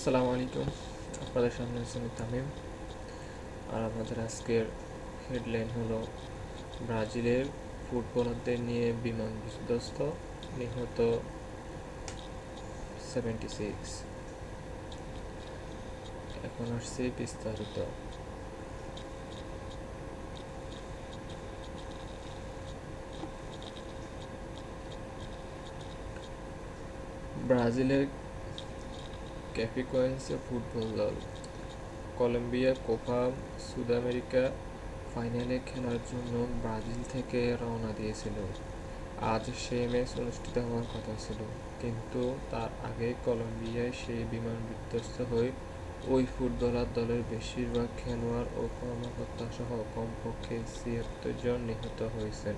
আসসালামু আলাইকুম। আপনাদের সামনে আছি তামিম। আর আমাদের আজকের হেডলাইন হলো, ব্রাজিলের ফুটবলারদের নিয়ে বিমান বিধ্বস্ত, নিহত সেভেন্টি সিক্স এখন আসছে বিস্তারিত। ব্রাজিলের ক্যাপিকোয়েন্সে ফুটবল দল কলম্বিয়া কোপা সুদ আমেরিকা ফাইনালে খেলার জন্য ব্রাজিল থেকে রওনা দিয়েছিল। আজ সেই ম্যাচ অনুষ্ঠিত হওয়ার কথা ছিল, কিন্তু তার আগে কলম্বিয়ায় সেই বিমান বিধ্বস্ত হয়ে ওই ফুটবলার দলের বেশিরভাগ খেলোয়াড় ও কর্মকর্তা সহ কমপক্ষে ছিয়াত্তর জন নিহত হয়েছেন।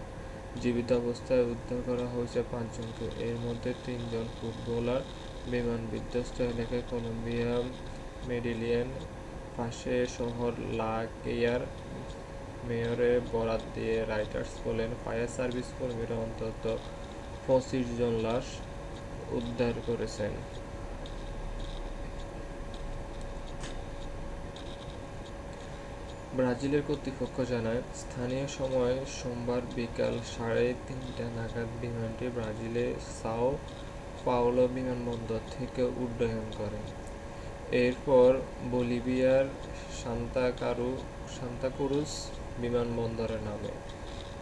জীবিত অবস্থায় উদ্ধার করা হয়েছে পাঁচজনকে, এর মধ্যে তিনজন ফুটবলার বিমান বিধ্বস্ত এলাকায় কলম্বিয়া মেডিলিয়ান পাশে শহর লা কেয়ার মেয়রের বরাত দিয়ে রাইটার্স বলেন, ফায়ার সার্ভিস কর্মীরা অন্তত পঁচিশ জন লাশ উদ্ধার করেছেন। ব্রাজিলের কর্তৃপক্ষ জানায়, স্থানীয় সময় সোমবার বিকাল সাড়ে তিনটা নাগাদ বিমানটি ব্রাজিলের সাও পাওলো বিমানবন্দর থেকে উড্ডয়ন করে। এরপর বলিভিয়ার সান্তাকারু সান্তাকুরুস বিমানবন্দরে নামে।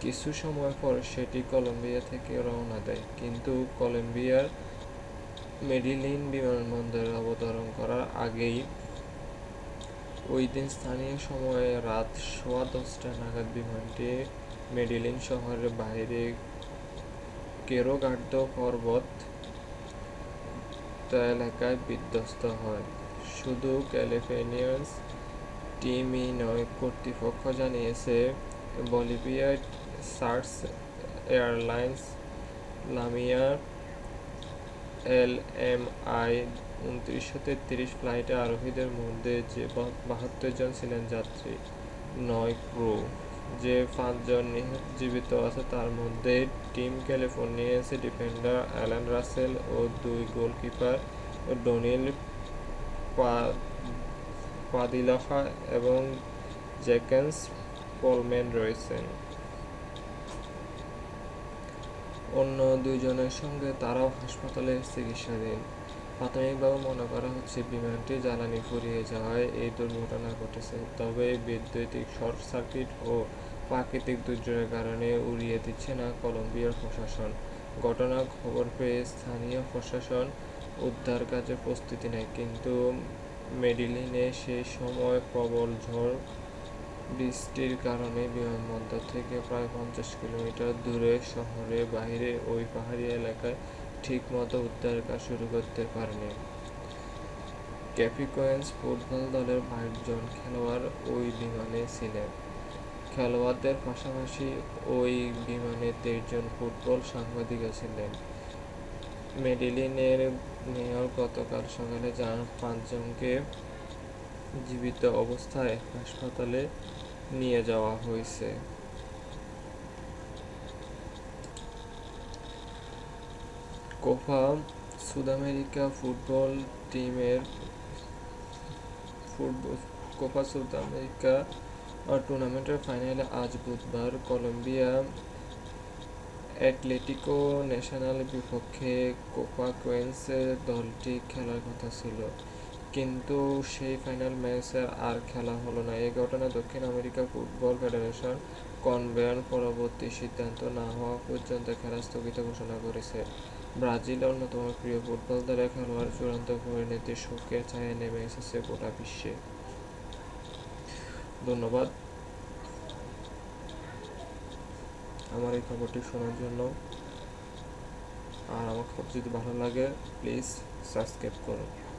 কিছু সময় পর সেটি কলম্বিয়া থেকে রওনা দেয়, কিন্তু কলম্বিয়ার মেডিলিন বিমানবন্দরে অবতরণ করার আগেই ওই দিন স্থানীয় সময়ে রাত সোয়া দশটা নাগাদ বিমানটি মেডিলিন শহরের বাইরে কেরোগার্দো পর্বত এলাকায় বিধ্বস্ত হয়। শুধু ক্যালিফোর্নিয়াস টিমই নয়, কর্তৃপক্ষ জানিয়েছে, বলিভিয়ার SARS airlines LaMia L M I উনত্রিশশো তেত্রিশ ফ্লাইটে আরোহীদের মধ্যে যে বাহাত্তর জন ছিলেন যাত্রী, নয় ক্রু। যে পাঁচজন জীবিত আছে, তার মধ্যে টিম ক্যালিফোর্নিয়াসে ডিফেন্ডার অ্যালান রাসেল ও দুই গোলকিপার ডনিল পাদিলাফা এবং জ্যাকেন্স পলম্যান রয়েছেন। অন্য দুইজনের সঙ্গে তারাও হাসপাতালে চিকিৎসাধীন। প্রাথমিকভাবে মনে করা হচ্ছে বিমানটি জ্বালানি ফুরিয়ে যাওয়ায় এই দুর্ঘটনা ঘটেছে। তবে বৈদ্যুতিক শর্ট সার্কিট ও প্রাকৃতিক দুর্যোগের কারণে উড়িয়ে দিচ্ছে না কলম্বিয়ার প্রশাসন। ঘটনার খবর পেয়ে স্থানীয় প্রশাসন উদ্ধার কাজে প্রস্তুতি নেয়, কিন্তু মেডিলিনে সেই সময় প্রবল ঝড় বৃষ্টির কারণে বিমানবন্দর থেকে প্রায় পঞ্চাশ কিলোমিটার দূরে শহরের বাইরে ওই পাহাড়ি এলাকায় ঠিকমতো উদ্ধার কাজ শুরু করতে পারেনি। ক্যাপিকোয়েন্স ফুটবল দলের বাইশ জন খেলোয়াড় ওই বিমানে ছিলেন। খেলোয়াড়দের পাশাপাশি ওই বিমানে তেইশ জন ফুটবল সাংবাদিকও ছিলেন। মেডিলিনের মেয়র গতকাল সকালে জানান, পাঁচজনকে জীবিত অবস্থায় হাসপাতালে নিয়ে যাওয়া হয়েছে। কোপা, সুদ আমেরিকা ফুটবল টিমের ফুটবল কোপা, সুদ আমেরিকা টুর্নামেন্টের ফাইনালে আজ বুধবার কলম্বিয়া অ্যাটলেটিকো ন্যাশনাল বিপক্ষে কোপা কোয়েন্সের দলটি খেলার কথা ছিল। কিন্তু সেই ফাইনাল ম্যাচে আর খেলা হলো না। এই ঘটনা দক্ষিণ আমেরিকা ফুটবল ফেডারেশন কনভেন পরবর্তী সিদ্ধান্ত না হওয়া পর্যন্ত খেলা স্থগিত ঘোষণা করেছে। ব্রাজিল অন্যতম প্রিয় ফুটবল দলের খেলোয়াড়, চূড়ান্ত পরিণতি শোকের ছায়া নেমে এসেছে গোটা বিশ্বে। ধন্যবাদ। আমার এই খবরটি শোনার জন্য। আর আমার খবর যদি ভালো লাগে প্লিজ সাবস্ক্রাইব করুন।